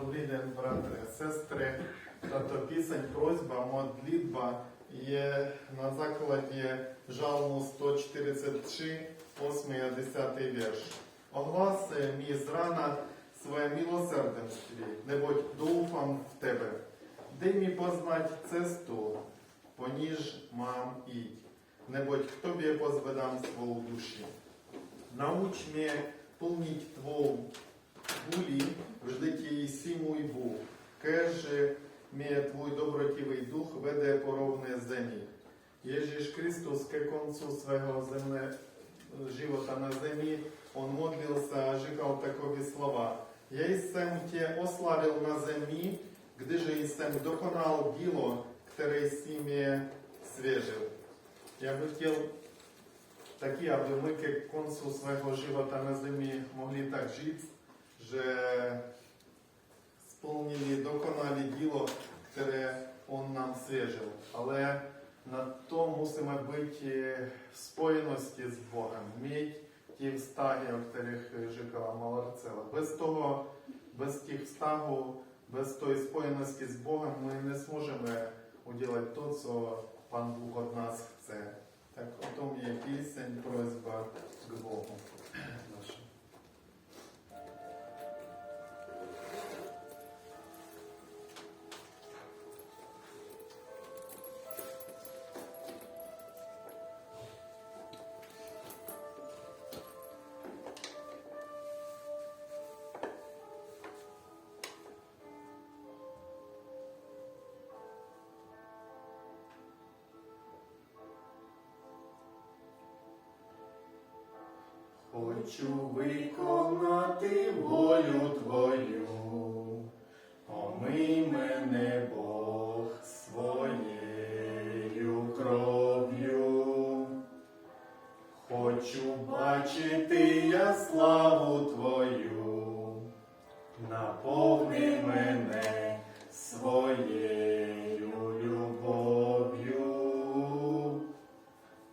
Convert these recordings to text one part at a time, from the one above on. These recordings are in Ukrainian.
Добрий день, брати, сестри. Тато пісень, просьба, модлітба є на закладі Жалму 143, 8 10 вірш. Огласи мій зрана своє милосерденстві, небудь доуфам в тебе. Дай мій познать цесту, поніж мам ідь, небудь к тобі позведам свою душі. Науч mnie помнить Твою Гулі в житті сі мій кеже mnie Twój dobrotliwy duch веде по землі. Ježíš Kristus ke koncu svého zemné života na zemi, on modlился, říkal takové slova. Я jsem tě oslavil na zemi, když jsem dokonal dílo, které jsi mě svěřil. Я би хотів такі, аби ми к концу свого живота на землі могли так жити, що сповнили, доконали діло, яке Он нам свежив. Але на то мусимо бути в споєності з Богом, мати ті встаги, о яких жикала Маларцева. Без того, без тих встагу, без тої споєності з Богом ми не зможемо уділати то, що Пан Бог від нас chce. Так о том є пісень, просьба к Богу нашому. Хочу виконати волю Твою, омий мене Бог своєю кров'ю. Хочу бачити я славу Твою, наповни мене своєю любов'ю.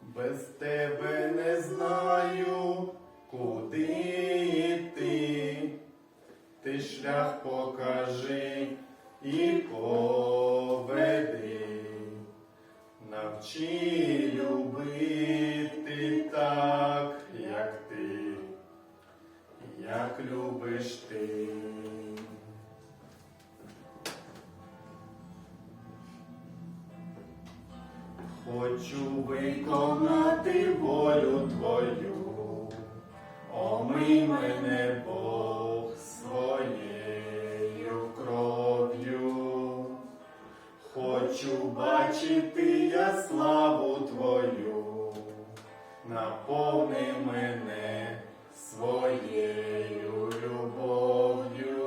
Без тебе не знаю, куди йти. Ти шлях покажи і поведи. Навчи любити так, як ти, як любиш ти. Хочу виконати волю Твою, омий мене Бог своєю кров'ю. Хочу бачити я славу Твою, наповни мене своєю любов'ю.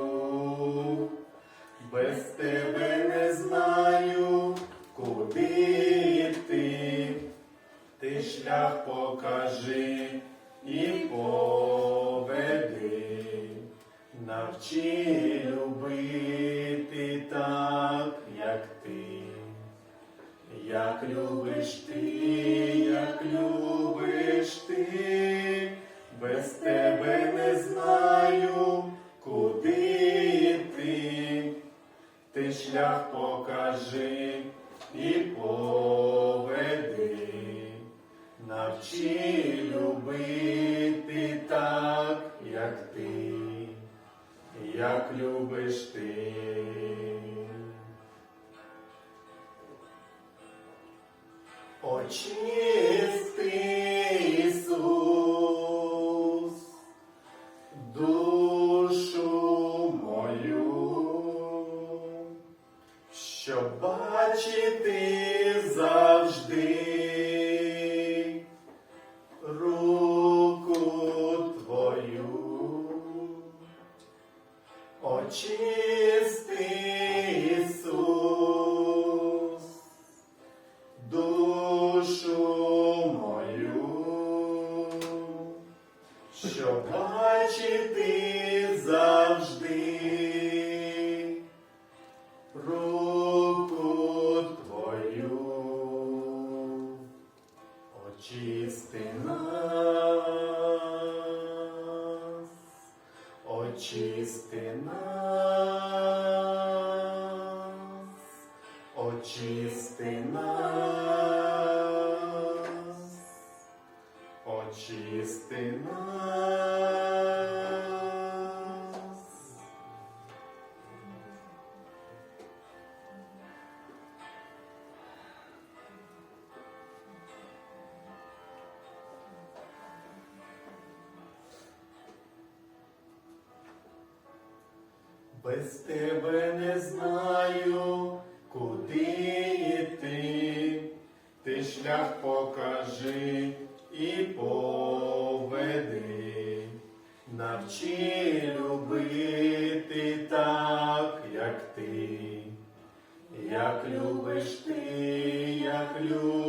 Без тебе не знаю, куди йти. Ти шлях покажи і поведи. Навчи любити так, як ти, як любиш ти, як любиш ти, без тебе не знаю, куди йти. Ти шлях покажи і поведи, навчи любити так, як ти, як любиш ти. Очисти Ісус, душу мою, щоб бачити завжди Без тебе не знаю, куди йти, ти шлях покажи і поведи, навчи любити так, як ти, як любиш ти, як любиш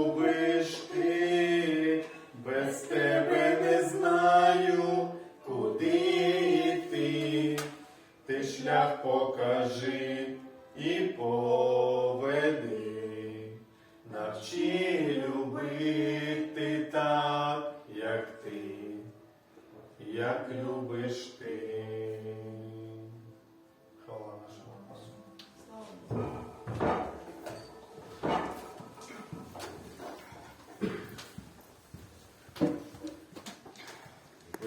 Oh.